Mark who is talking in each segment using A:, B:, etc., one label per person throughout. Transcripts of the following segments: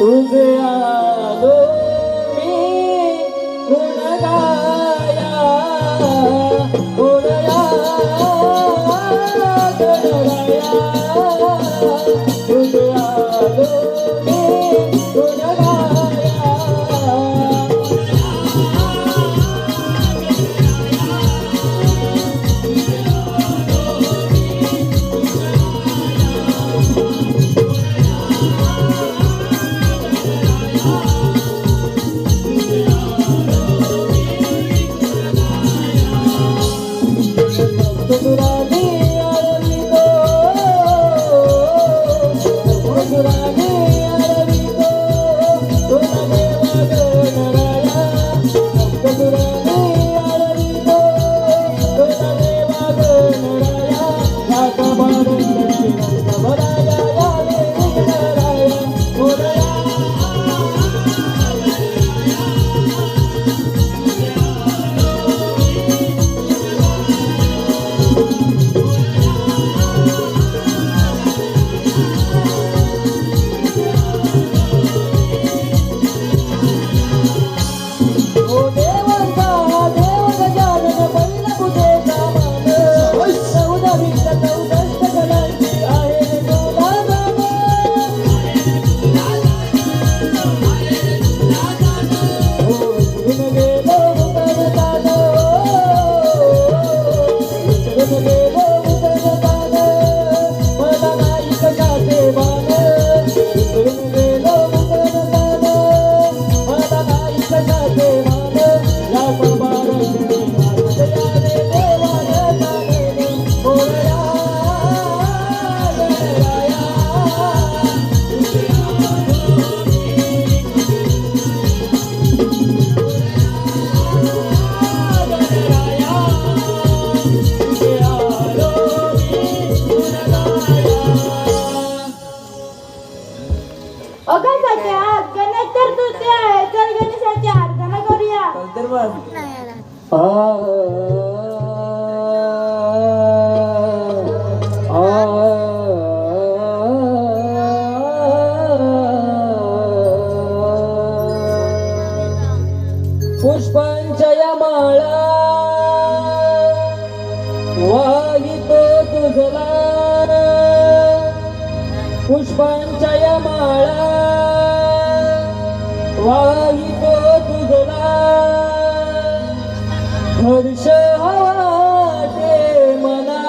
A: পূজে
B: अगं करूया.
A: तर पुष्पांच्या माळा वाहितो तुझला. पुष्पांच्या या माळा वाहितो तुझला हर्ष वाटे मना.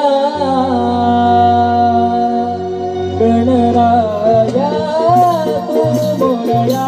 A: गणराया तू मोरया.